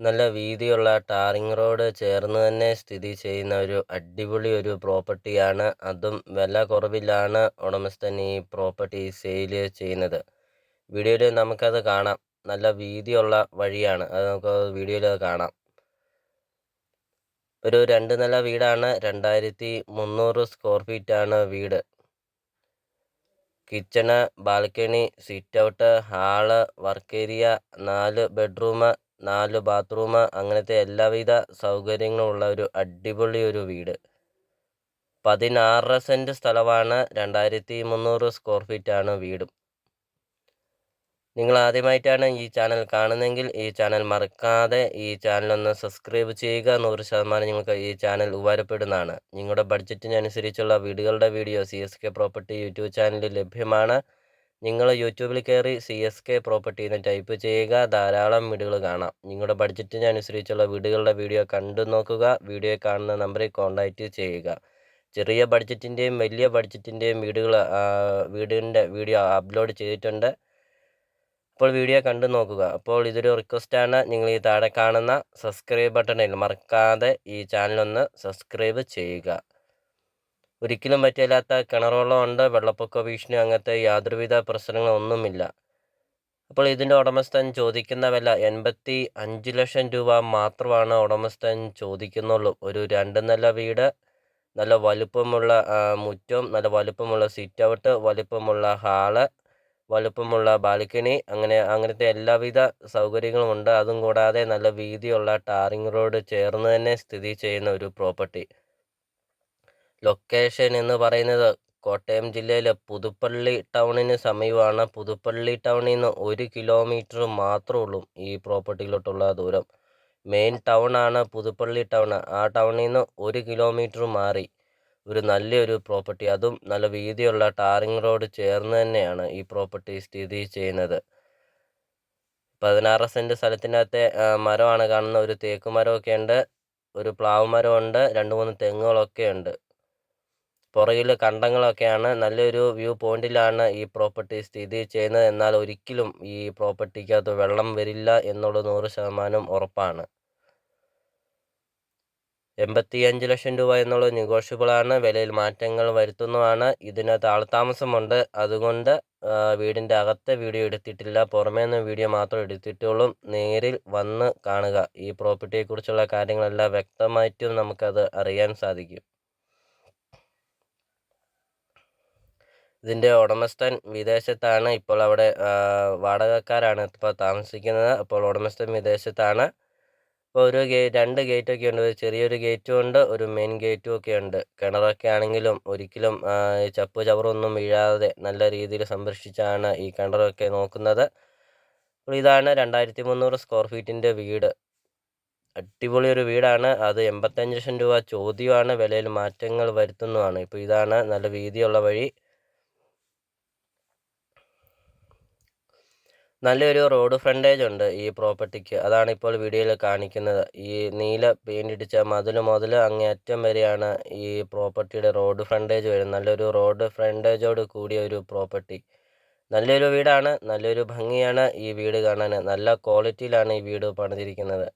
നല്ല വീതിയുള്ള tarring road ചേർന്ന് തന്നെ സ്ഥിതി ചെയ്യുന്ന ഒരു അടിപൊളി ഒരു പ്രോപ്പർട്ടിയാണ്. അതും വില കുറവിലാണ് ഉടമസ്ഥൻ ഈ പ്രോപ്പർട്ടി സെയിൽ ചെയ്യുന്നത്. വീഡിയോയിൽ നമുക്കത് കാണാം. നല്ല വീതിയുള്ള വഴിയാണ്. അത് നമുക്ക് വീഡിയോയിൽ അത് കാണാം. ഒരു രണ്ട് നില വീടാണ്. രണ്ടായിരത്തി മുന്നൂറ് സ്ക്വയർ ഫീറ്റാണ് വീട്. Kitchen balcony sit out hall work area നാല് ബെഡ്റൂം നാല് ബാത്റൂം അങ്ങനത്തെ എല്ലാവിധ സൗകര്യങ്ങളും ഉള്ള ഒരു അടിപൊളി ഒരു വീട്. പതിനാറര സെന്റ് സ്ഥലമാണ് രണ്ടായിരത്തി മുന്നൂറ് സ്ക്വയർ ഫീറ്റാണ് വീടും. നിങ്ങൾ ആദ്യമായിട്ടാണ് ഈ ചാനൽ കാണുന്നതെങ്കിൽ ഈ ചാനൽ മറക്കാതെ ഈ ചാനൽ ഒന്ന് സബ്സ്ക്രൈബ് ചെയ്യുക. നൂറ് ശതമാനം നിങ്ങൾക്ക് ഈ ചാനൽ ഉപകാരപ്പെടുന്നതാണ്. നിങ്ങളുടെ ബഡ്ജറ്റിനനുസരിച്ചുള്ള വീടുകളുടെ video C S K property YouTube ചാനലിൽ ലഭ്യമാണ്. നിങ്ങൾ യൂട്യൂബിൽ കയറി സി എസ് കെ പ്രോപ്പർട്ടി എന്ന് ടൈപ്പ് ചെയ്യുക ധാരാളം വീടുകൾ കാണാം. നിങ്ങളുടെ ബഡ്ജറ്റിനനുസരിച്ചുള്ള വീടുകളുടെ വീഡിയോ കണ്ടു നോക്കുക വീഡിയോ കാണുന്ന നമ്പറിൽ കോൺടാക്റ്റ് ചെയ്യുക. ചെറിയ ബഡ്ജറ്റിന്റെയും വലിയ ബഡ്ജറ്റിന്റെയും വീടുകൾ വീടിന്റെ വീഡിയോ അപ്ലോഡ് ചെയ്തിട്ടുണ്ട്. അപ്പോൾ വീഡിയോ കണ്ടു നോക്കുക. അപ്പോൾ ഇതൊരു റിക്വസ്റ്റാണ് നിങ്ങൾ ഈ താഴെ കാണുന്ന സബ്സ്ക്രൈബ് ബട്ടണിൽ മറക്കാതെ ഈ ചാനലൊന്ന് സബ്സ്ക്രൈബ് ചെയ്യുക. ഒരിക്കലും പറ്റില്ലാത്ത കിണറുകളുണ്ട് വെള്ളപ്പൊക്ക ഭീഷണി അങ്ങനത്തെ യാതൊരുവിധ പ്രശ്നങ്ങളൊന്നുമില്ല അപ്പോൾ ഇതിന്റെ ഉടമസ്ഥൻ ചോദിക്കുന്ന വില എൺപത്തി അഞ്ച് ലക്ഷം രൂപ മാത്രമാണ് ഉടമസ്ഥൻ ചോദിക്കുന്നുള്ളൂ. ഒരു രണ്ട് നില വീട് നല്ല വലുപ്പമുള്ള മുറ്റം നല്ല വലുപ്പമുള്ള സിറ്റ് ഔട്ട് വലുപ്പമുള്ള ഹാൾ വലുപ്പമുള്ള ബാൽക്കണി അങ്ങനെ അങ്ങനത്തെ എല്ലാവിധ സൗകര്യങ്ങളും ഉണ്ട്. അതും കൂടാതെ നല്ല വീതിയുള്ള ടാറിംഗ് റോഡ് ചേർന്ന് തന്നെ സ്ഥിതി ചെയ്യുന്ന ഒരു പ്രോപ്പർട്ടി. ലൊക്കേഷൻ എന്ന് പറയുന്നത് കോട്ടയം ജില്ലയിലെ പുതുപ്പള്ളി ടൗണിന് സമീപമാണ്. പുതുപ്പള്ളി ടൗണിൽ നിന്ന് ഒരു കിലോമീറ്റർ മാത്രമേ ഉള്ളൂ ഈ പ്രോപ്പർട്ടിയിലോട്ടുള്ള ദൂരം. മെയിൻ ടൗൺ ആണ് പുതുപ്പള്ളി ടൗൺ ആ ടൗണിൽ നിന്ന് ഒരു കിലോമീറ്റർ മാറി ഒരു നല്ലൊരു പ്രോപ്പർട്ടി അതും നല്ല വീതിയുള്ള ടാറിംഗ് റോഡ് ചേർന്ന് തന്നെയാണ് ഈ പ്രോപ്പർട്ടി സ്ഥിതി ചെയ്യുന്നത്. പതിനാറ് സെന്റ് സ്ഥലത്തിനകത്തെ മരമാണ് കാണുന്ന ഒരു തേക്ക് മരമൊക്കെ ഉണ്ട് ഒരു പ്ലാവ് മരമുണ്ട് രണ്ട് മൂന്ന് തെങ്ങുകളൊക്കെ ഉണ്ട്. പുറകിൽ കണ്ടങ്ങളൊക്കെയാണ്. നല്ലൊരു വ്യൂ പോയിന്റിലാണ് ഈ പ്രോപ്പർട്ടി സ്ഥിതി ചെയ്യുന്നത്. എന്നാൽ ഒരിക്കലും ഈ പ്രോപ്പർട്ടിക്കകത്ത് വെള്ളം വരില്ല എന്നുള്ളത് നൂറ് ശതമാനം ഉറപ്പാണ്. എൺപത്തിയഞ്ച് ലക്ഷം രൂപ എന്നുള്ള നെഗോഷ്യബിളാണ്. വിലയിൽ മാറ്റങ്ങൾ വരുത്തുന്നതാണ്. ഇതിനകത്ത് ആൾതാമസമുണ്ട്. അതുകൊണ്ട് വീടിന്റെ അകത്തെ വീഡിയോ എടുത്തിട്ടില്ല. പുറമേ നിന്ന് വീഡിയോ മാത്രം എടുത്തിട്ടുള്ളൂ. നേരിൽ വന്ന് കാണുക. ഈ പ്രോപ്പർട്ടിയെക്കുറിച്ചുള്ള കാര്യങ്ങളെല്ലാം വ്യക്തമായിട്ടും നമുക്കത് അറിയാൻ സാധിക്കും. ഇതിന്റെ ഉടമസ്ഥൻ വിദേശത്താണ്. ഇപ്പോൾ അവിടെ വാടകക്കാരാണ് ഇപ്പോൾ താമസിക്കുന്നത്. അപ്പോൾ ഉടമസ്ഥൻ വിദേശത്താണ്. ഇപ്പോൾ ഒരു ഗേ രണ്ട് ഗേറ്റൊക്കെ ഉണ്ട്. ഒരു ചെറിയൊരു ഗേറ്റും ഉണ്ട്. ഒരു മെയിൻ ഗേറ്റും ഒക്കെ ഉണ്ട്. കിണറൊക്കെ ആണെങ്കിലും ഒരിക്കലും ചപ്പ് ചവറൊന്നും വീഴാതെ നല്ല രീതിയിൽ സംരക്ഷിച്ചാണ് ഈ കിണറൊക്കെ നോക്കുന്നത്. അപ്പോൾ ഇതാണ് രണ്ടായിരത്തി മുന്നൂറ് സ്ക്വയർ ഫീറ്റിന്റെ വീട്. അടിപൊളി ഒരു വീടാണ്. അത് എൺപത്തഞ്ച് ലക്ഷം രൂപ ചോദ്യമാണ്. വിലയിൽ മാറ്റങ്ങൾ വരുത്തുന്നതാണ്. ഇപ്പോൾ ഇതാണ് നല്ല വീതിയുള്ള വഴി. നല്ലൊരു റോഡ് ഫ്രണ്ടേജ് ഉണ്ട് ഈ പ്രോപ്പർട്ടിക്ക്. അതാണ് ഇപ്പോൾ വീഡിയോയിൽ കാണിക്കുന്നത്. ഈ നീല പെയിന്റ് അടിച്ച മതിൽ മുതൽ അങ്ങേയറ്റം വരെയാണ് ഈ പ്രോപ്പർട്ടിയുടെ റോഡ് ഫ്രണ്ടേജ് വരുന്നത്. നല്ലൊരു റോഡ് ഫ്രണ്ടേജോട് കൂടിയ ഒരു പ്രോപ്പർട്ടി. നല്ലൊരു വീടാണ് നല്ലൊരു ഭംഗിയാണ് ഈ വീട് കാണാൻ നല്ല ക്വാളിറ്റിയിലാണ് ഈ വീട് പണിതിരിക്കുന്നത്.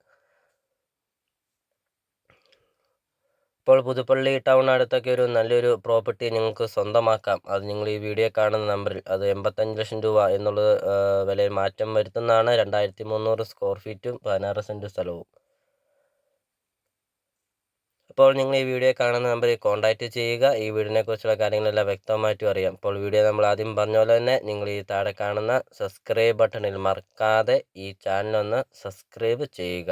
ഇപ്പോൾ പുതുപ്പള്ളി ടൗൺ അടുത്തൊക്കെ ഒരു നല്ലൊരു പ്രോപ്പർട്ടി നിങ്ങൾക്ക് സ്വന്തമാക്കാം. അത് നിങ്ങൾ ഈ വീഡിയോ കാണുന്ന നമ്പറിൽ അത് എൺപത്തഞ്ച് ലക്ഷം രൂപ എന്നുള്ളത് വിലയിൽ മാറ്റം വരുത്തുന്നതാണ്. രണ്ടായിരത്തി മുന്നൂറ് സ്ക്വയർ ഫീറ്റും പതിനാറ് സെന്റ് സ്ഥലവും. അപ്പോൾ നിങ്ങൾ ഈ വീഡിയോ കാണുന്ന നമ്പറിൽ കോൺടാക്റ്റ് ചെയ്യുക. ഈ വീടിനെ കുറിച്ചുള്ള കാര്യങ്ങളെല്ലാം വ്യക്തമായിട്ടും അറിയാം. അപ്പോൾ വീഡിയോ നമ്മൾ ആദ്യം പറഞ്ഞ പോലെ തന്നെ നിങ്ങൾ ഈ താഴെ കാണുന്ന സബ്സ്ക്രൈബ് ബട്ടണിൽ മറക്കാതെ ഈ ചാനലൊന്ന് സബ്സ്ക്രൈബ് ചെയ്യുക.